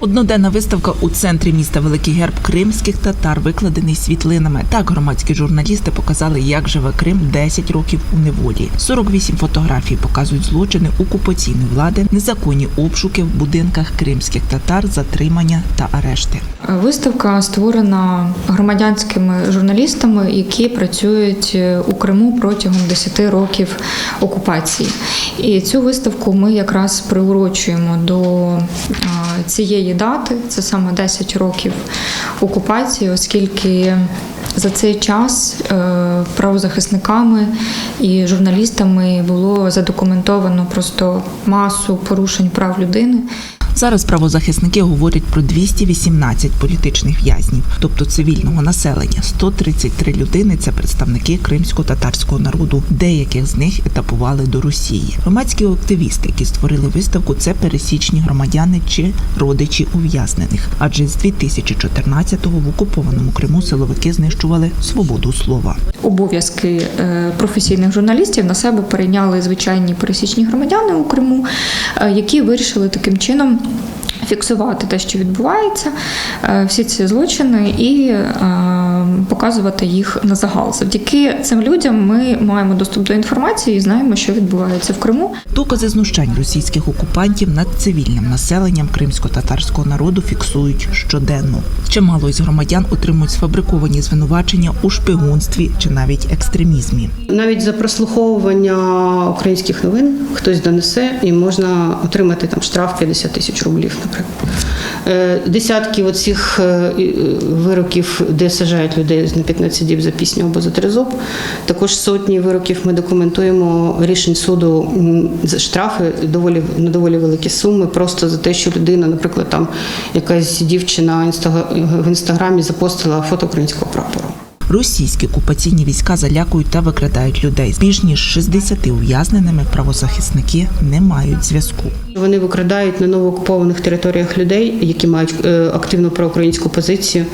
Одноденна виставка у центрі міста Великий Герб кримських татар викладений світлинами. Так громадські журналісти показали, як живе Крим 10 років у неволі. 48 фотографій показують злочини окупаційної влади, незаконні обшуки в будинках кримських татар, затримання та арешти. Виставка створена громадянськими журналістами, які працюють е, у Криму протягом 10 років окупації. І цю виставку ми якраз приурочуємо до е, цієї дати. Це саме 10 років окупації, оскільки за цей час е, правозахисниками і журналістами було задокументовано просто масу порушень прав людини. Зараз правозахисники говорять про 218 політичних в'язнів, тобто цивільного населення. 133 людини це представники кримсько-татарського народу. Деяких з них етапували до Росії. Громадські активісти, які створили виставку, це пересічні громадяни чи родичі ув'язнених. Адже з 2014-го в окупованому Криму силовики знищували свободу слова. обов'язки е, професійних журналістів на себе перейняли звичайні пересічні громадяни у Криму, е, які вирішили таким чином. Фіксувати те, що відбувається, е, всі ці злочини, і е, показувати їх на загал. Завдяки цим людям ми маємо доступ до інформації і знаємо, що відбувається в Криму. Докази знущань російських окупантів над цивільним населенням кримсько-татарського народу фіксують щоденно. Чимало із громадян отримують сфабриковані звинувачення у шпигунстві чи навіть екстремізмі. Навіть за прослуховування українських новин хтось донесе і можна отримати там штраф 50 тисяч рублів, наприклад. Е, Десятки оцих е, е, вироків, де сажають людей на 15 діб за пісню або за тризуб. Також сотні вироків ми документуємо рішень суду за штрафи доволі на доволі великі суми, просто за те, що людина, наприклад, там якась дівчина в інстаграмі запостила фото українського прапору. Російські окупаційні війська залякують та викрадають людей. З більш ніж 60 ув'язненими правозахисники не мають зв'язку. Вони викрадають на новоокупованих територіях людей, які мають е, активну проукраїнську позицію,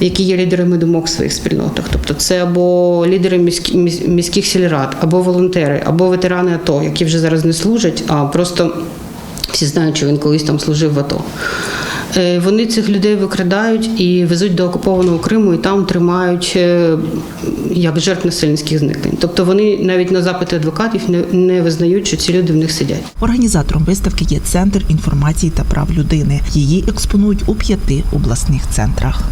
які є лідерами думок в своїх спільнотах. Тобто, це або лідери міських сільрад, або волонтери, або ветерани АТО, які вже зараз не служать, а просто всі знають, що він колись там служив в АТО. Е, Вони цих людей викрадають і везуть до окупованого Криму, і там тримають е, як жертв насильницьких зникнень. Тобто вони навіть на запити адвокатів не, не визнають, що ці люди в них сидять. Організатором виставки є центр інформації та прав людини. Її експонують у п'яти обласних центрах.